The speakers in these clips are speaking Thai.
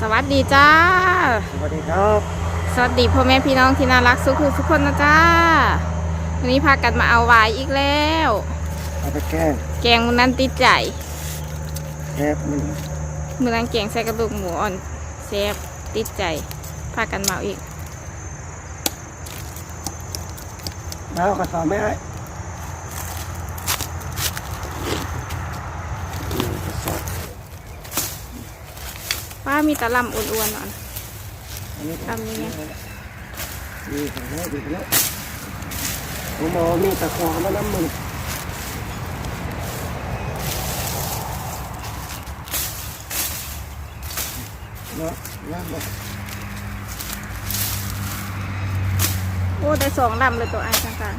สวัสดีจ้า สวัสดีครับ สวัสดีพ่อแม่พี่น้องที่น่ารักสุขุทุกคนนะจ้า วันนี้พากันมาเอาไวายอีกแล้วเอาไปแกล้งแกงมันนั้นติดใจแคบมันมือนั้นแกงใส่กระดูกหมูอ่อนแซ่บติดใจพากันมาเอาอีกแล้วก็สอนไม่ได้ ป้ามีตะลำอ้วนๆอ่อนอันนี้ทำยังไงดีของแล้วดีแล้วผมมองมีตะขอมาน้ำมันเนาะยากบ่โอ้ได้สองลำเลยตัวไอ้กลาง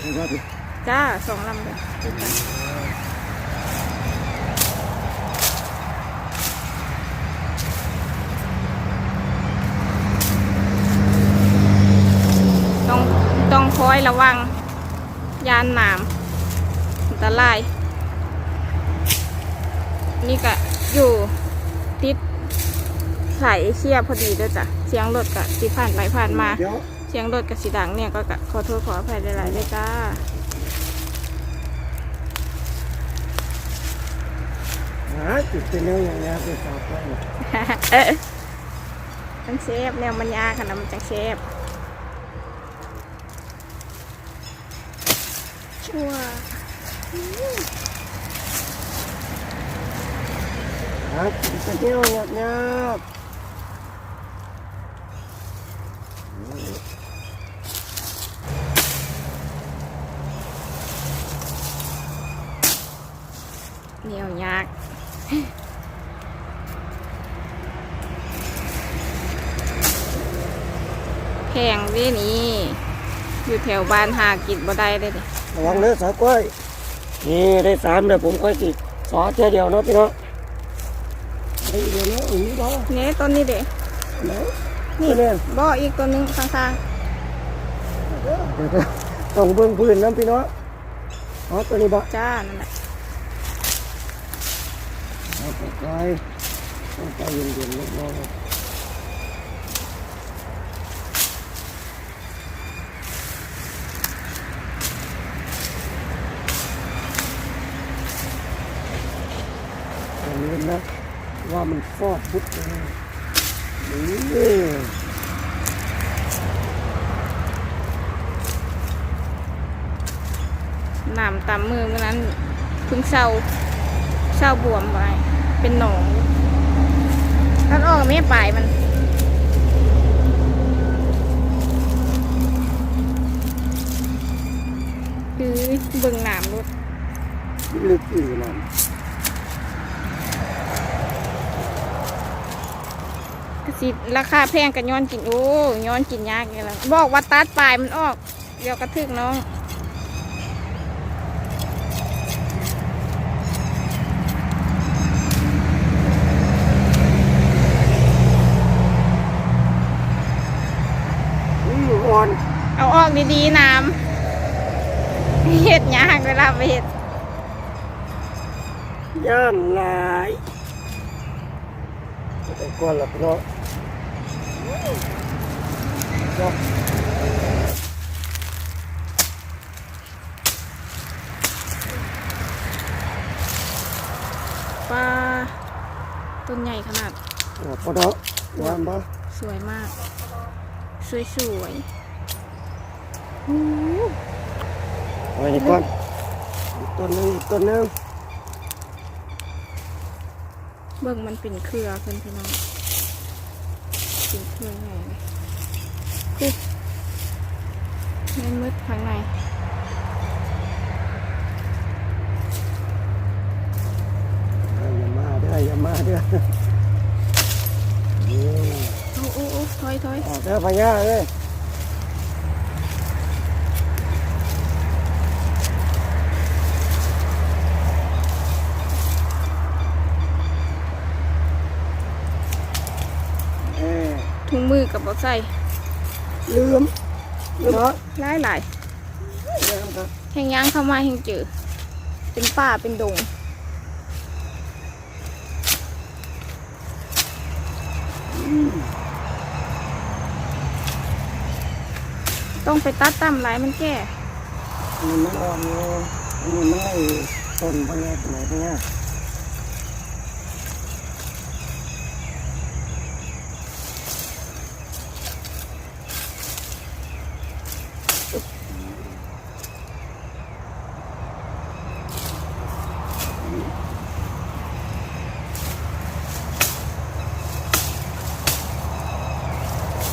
เอาไปดิๆจ้าสองลำเลยต้องต้ องคอยระวัง ยานหนามอันตราย นี่ก็อยู่ติดสายเอเชียพอดีด้วยจ้ะ เสียงรถกะสิผ่านไปผ่านมาเดี๋ยวเสียงรถกับสีดังเนี่ยก็กะขอโทษขออภัยหลายๆด้วยจ้าหาจุดเป็นเรื่องอย่างนี้ไปสอบไปเออมันเชฟเนี่ยมันยากขนาดมันจังเชฟ ชัวหาจุดเป็นเรื่องอย่างนี้เหนียวยากแพงเด้นี่อยู่แถวบ้านหากินบ่ได้เลยนี่ ระวังเนื้อสาวกล้วยนี่ได้สามเดี๋ยวผมค่อยสิสอเจ้าเดียวเนาะพี่เนาะได้เดียวเนาะอย่างนี้บ่เนี่ยต้นนี้เด็ไหนนี่นี่เนี่ยบ่ออีกตัวหนึงข้างเดี๋ยวต้องเบิ่งพื้นน้ำพี่เนาะอ๋อตัวนี้บ่ๆจ้านั่นแหละเอาไปไกลต้องใจเย็นๆเล็กน้อยอย่าลืมนะว่ามัน ฟอดพุทธเลยนี่น้ำตามมือเมื่อนั้นเพิ่งเศร้าเศร้าบวมไปเป็นหนองตัดออกไม่ปลายมันคือเบิ่งน้ำรถ ลึกอีกนะ ก สิราคาแพงกันย้อนกินโอ้ย้อนกินยากอย่างละบอกว่าตัดปลายมันออก เดี๋ยวกระทึกน้องอืมอ่อนเอาออกดีๆน้ำเห็ดยากเวลาไปเห็ดย่านหลายแต่ก่อนละพี่น้องเนาะ ปลาต้นใหญ่ขนาด อ่าพอเนาะวางบ่สวยมาก สวยสวยๆอู้เอาไว้นี่ก่อนอีกต้นหนึงอีกต้นหนึง เบิ่งมันเป็นเครือเพื่อนพี่น้อง เป็นเครือใหญ่เลยปุ๊บไม่มืดข้างใน เอ้ยอย่ามาเด้ออย่ามาเด้อนี่ โอ้โอ้โอ้ถอยถอย ออกเด้อพญาเอ้ยเอ้ย ถุงมือ กับบอใส่ลืมเนาะหลายหลายลืมครับๆแห้งย่างเข้ามาแห้งเจอเป็นป่าเป็นดงต้องไปตัดตามหลายมันแก่อันนี้มันอ่อนอยู่อันนี้มันไอ้ต้นพะเนี้ยไหนพะเนี้ย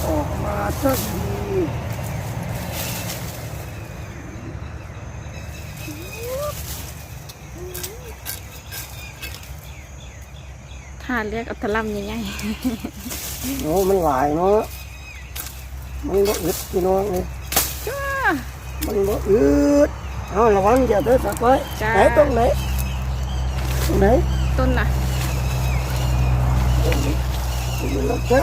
ออกมาสักที ถ้าเรียกอัตลัมใหญ่โอ้มันหลายเนาะมันบ่อึดพี่น้องเลยๆจ้ามันบ่อึดเอาระวังอย่าเด้อสักไว้จ้าไหนตรงไหนตรงไหนต้นน่ะตรงนี้ตรงนี้แล้วแค่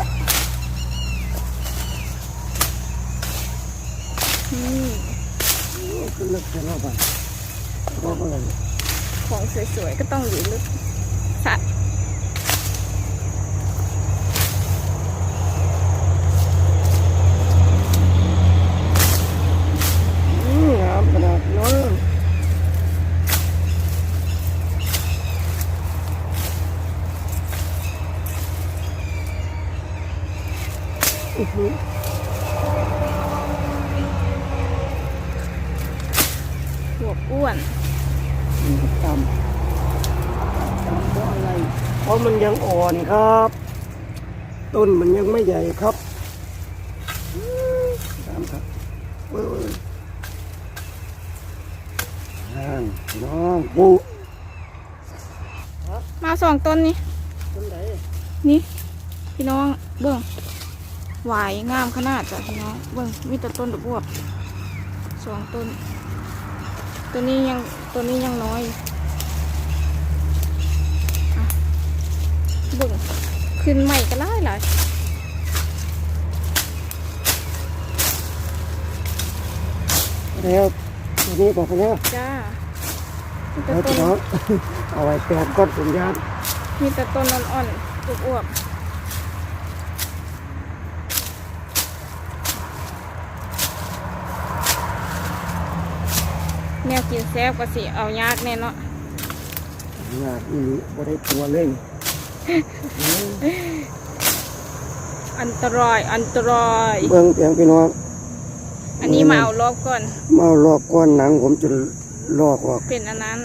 อืมขึ้นลึกแค่นั้นไปรอบอะไร ของสวยๆก็ต้องอยู่ลึกสัตว์ อืมงามขนาดนั้น อื้อหือ หัวอ้วนมันก็ต่ำต่ำเพราะอะไรเพราะมันยังอ่อนครับ ต้นมันยังไม่ใหญ่ครับอื้อตามครับเว้ยนั่นพี่น้องปูมาสองต้นนี่ต้นไหนนี่พี่น้องเบิ่งหวายงามขนาดจ้ะพี่น้องเบิ่งมีแต่ต้นดอกบวบสองต้น ตัวนี้ยังตัวนี้ยังน้อยอะเบิ่งขึ้นใหม่ก็ไล่หลายแล้วตัวนี้บอกไปแล้วจ้ามีแต่แล้วต้พี่นน้องเอาไว้แปดก้อนสัญญาณมีแต่ต้นอ่อนๆอวบๆ แนวกินแซ่บก็สิเอายากแน่เนาะงานอีนี้บ่ได้ตัวเลย อันตรายอันตรายเบิ่งเพียงพี่น้องอันนี้มาเอารอบก่อนมาเอาลอกก้อนหนังผมจนลอกออกเป็นอันนั้น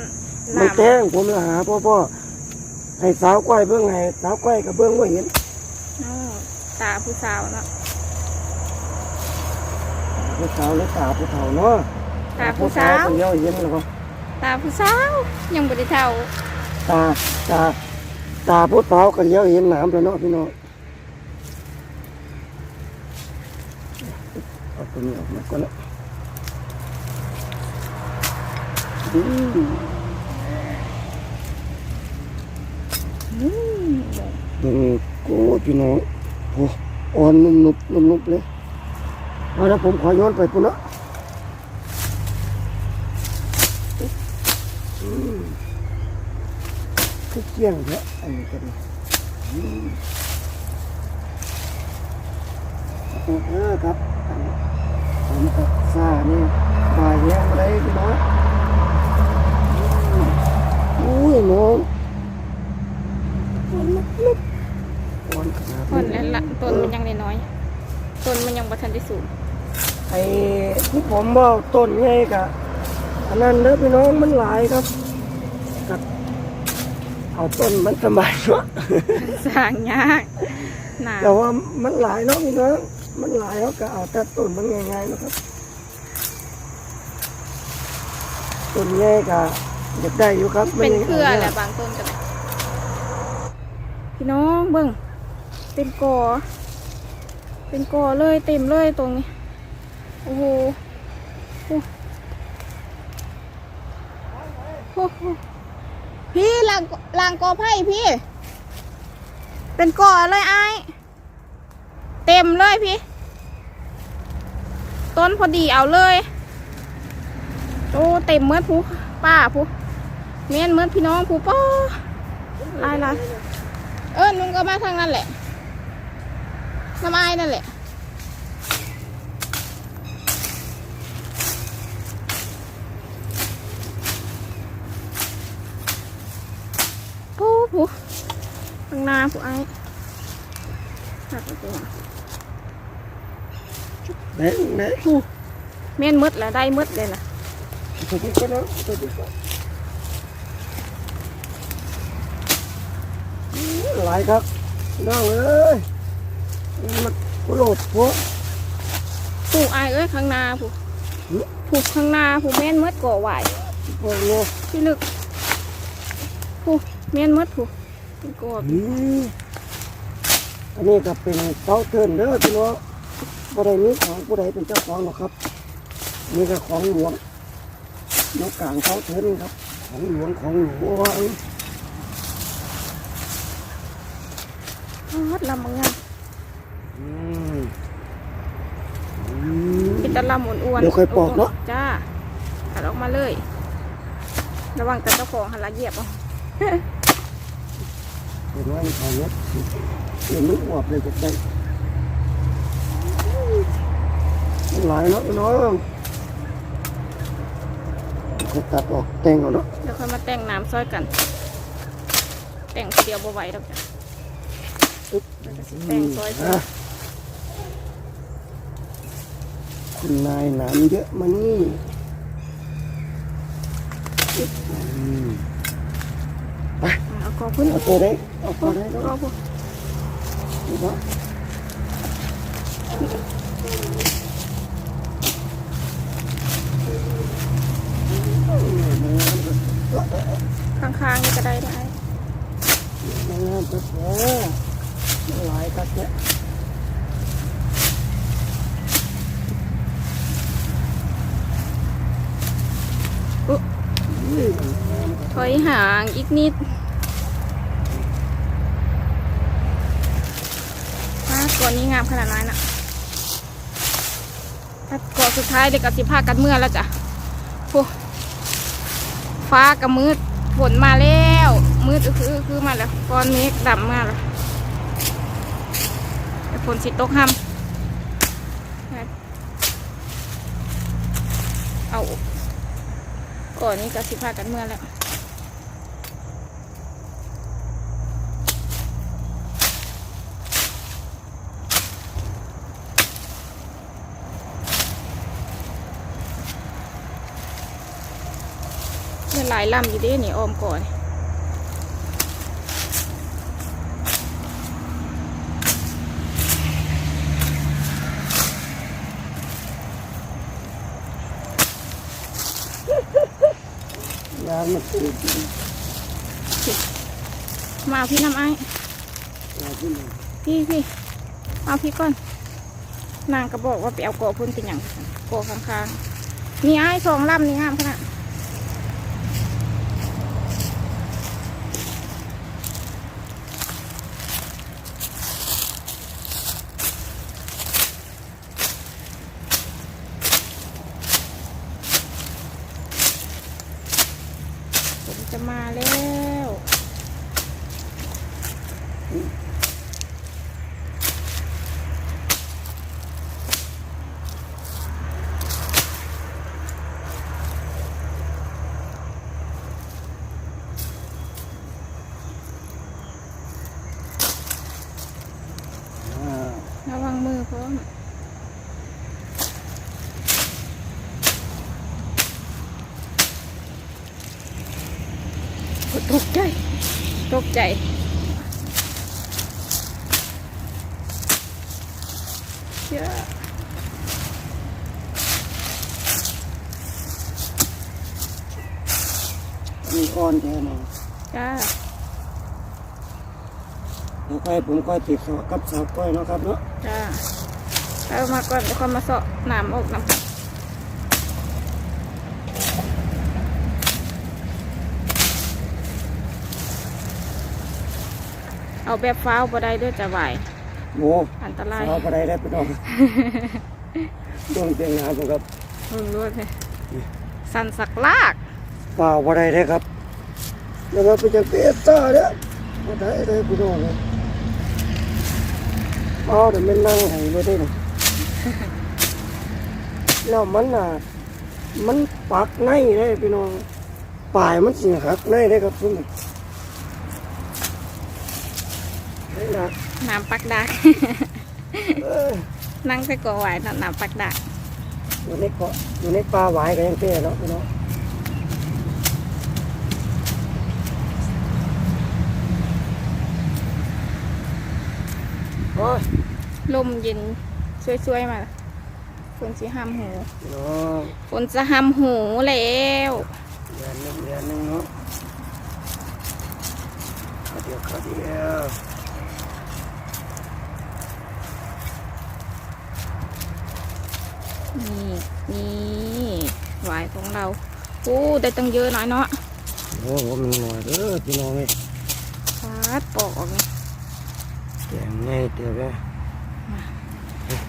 มันน้ำแจ้งผมละหาพ่อพ่อให้สาวก้อยเบิ่งให้สาวก้อยกับเบิ่งว่าเห็นอ้อตาผู้สาวเนาะผู้สาวหรือตาผู้เฒ่าเนาะ ตาผู้สาวคนเดียวเห็นแล้วก็ตาผู้สาวยังบ่ได้เท่าตาตาตาผู้สาวกันเดียวเห็นหนามแล้วเนาะพี่น้องเอาตัวนี้ออกมาก่อนละอืมอืมอืมโอ้พี่น้องโอ้อ่อนนุ่มนุบนุ่มนุบเลยเอาละผมขอย้อนไปปุ่นละอืม คือเกี่ยงแท้อันนี้ก็ดีอืมขอบคุณเด้อครับอันนี้ผมกับซานี่ตายแย่งอะไรพี่น้องอืมอุ้ยน้องอ่อนนุบนุบอ่อนขนาดต้นแล้วละต้นมันยังน้อยๆต้นมันยังบ่ทันได้สูงไอ้ที่ผมบอกต้นไงกะอันนั้นเด้อพี่น้องมันหลายครับกับ เอาต้นมันสบายเนาะสร้างยากหนาแต่ว่ามันหลายเนาะพี่น้องมันหลายเขาก็เอาแต่ต้นมันง่ายๆนะครับต้นง่ายกะอยากได้อยู่ครับเป็นเครือแหแหละละบางต้นกันพี่น้องเบิ่งเป็นกอ เป็นกอเลยเต็มเลยตรงนี้ โอ้โหโอ้โอ้โหพี่ลางลางกอไผ่พี่ เป็นกอเลยไอ้ายเต็มเลยพี่ ต้นพอดีเอาเลยโอ้เต็มเมื่อผู้ป้าผู้เมียนเมื่อพี่น้องผู้ป้าลายลายเออลุงก็มาทางนั้นแหละน้ำไอ้นั่นแหละ ปูปูข้างหน้าปูไอ้หักไปตัวแม่แม่ปูเม่นมืดแล้วได้มืดเลยล่ะตัวนี้ก็แล้วตัวนี้ก็หลายครับน้องเอ้ยมันโลดพวกปูไอ้เอ้ยข้างหน้าปูปูข้างหน้าปูเม่นมืดก่อไหวพวกโลดพี่ลึก ปูเม่นมืดปูเป็นก่ออืมอันนี้ก็เป็นเต้าเทินเด้อพี่น้องบ่ได้มีของผู้ใดเป็นเจ้าของหรอกครับ นี่ก็ของหลวงนกกลางเต้าเทินครับ ของหลวงของหลวงฮอดลำมังงามอืมอืมเป็นตะลำอ้วนๆเดี๋ยวค่อยปอกเนอะจ้าตัดออกมาเลย ระวังแต่เจ้าของหันละเหยียบเอา เห็นว่ามันของรถเห็นลูกอวบเลยจะได้มันหลายเนาะพี่น้องเขาตัดออกแต่งเอาเนาะเดี๋ยวค่อยมาแต่งน้ำซอยกัน แต่งเดียวบ่ไหวดอกจ้ะปึ๊บแล้วก็สิแต่งซอยกันอะคุณนายหนามเยอะมานี่ปึ๊บ อืมเอาขอพื้นเอาตัวได้เอาตัวได้ก็เนาะพอนี่เนาะข้างๆนี่ก็ได้ได้มันงามก็แท้มันหลายก็แท้อุ๊ถอยห่างอีกนิดถ้า ก่อนนี้งามขนาดนั้นนะถ้าก่อนสุดท้ายเด็กกับสิพากันเมื่อแล้วจ้ะโอ้ฟ้ากับมืดฝนมาแล้ว มืดคือคือมาแล้วก้อนเมฆดำมาแล้วฝนสิตกห้ำเอาก่อนนี้ก็สิพากันเมื่อแล้ว หลายลำอยู่เดินี่ออมก่อนยางมันติดมาพี่น้ำไอ้พี่พี่เอาพี่ก่อน นางก็บอกว่าไปเอากอพุ่นเป็นอย่างกอข้างๆนี่ไอ้สองลำนี่งามขนาดผมจะมาแล้ว อ่า ระวังมือพร้อมโอ้ตกใจ ตก ใจ เยอะมีอ่อนแท้หน่อยจ้าเดี๋ยวค่อยผมค่อยติดสอกับสาวก้อยเนาะครับเนาะจ้าเอามาก่อนเดี๋ยวค่อยมาเสาะน้ำออกน้ำ เอาแบบฟ้าวบ่ได้เด้วยจะไหวโอ้อันตราย สาวอะไรได้พี่น้องดวงเตียงงานผมครับรุนรวดเลยสันสักลากเปล่าอะไรได้ครับแล้วก็ไปจากเปซ่าเนี่ยบ่ได้ได้พี่น้องเลยอ๋อเดี๋ยวมันนั่งไห้เลยได้เลยแล้วมันน่ะมันปักในได้พี่น้องปลายมันสิหักในได้ครับทุกค นนี่นะน้ำปักดักเออนั่งใส่กอไหวน่ะน้ำปักดักอยู่ในเกาะอยู่ในปลาหวายก็ยังเท่เนาะพี่น้องโอ้ยลมเย็นช่วยๆมาฝนสิห้ามหูพี่น้องฝนจะห้ามหูแล้วเดือนหนึ่งเดือนหนึ่งเนาะข้าวเดียวข้าวเดียว นี่นี่หวายของเราโอ้ได้ตั้งเยอะหน่อยเนาะโอ้โหมันหน่อยเด้อพี่น้องเอ้ยฟาดปอกออกนี่แกงง่ายเตี๋ยวไป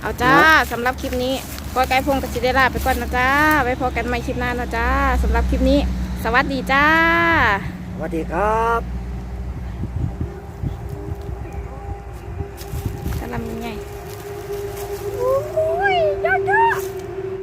เอาจ้าสำหรับคลิปนี้ก้อยไก่พงกับจิได้ลาไปก่อนนะจ้า ไว้พอกันใหม่คลิปหน้านะจ้าสำหรับคลิปนี้ สวัสดีจ้า สวัสดีครับ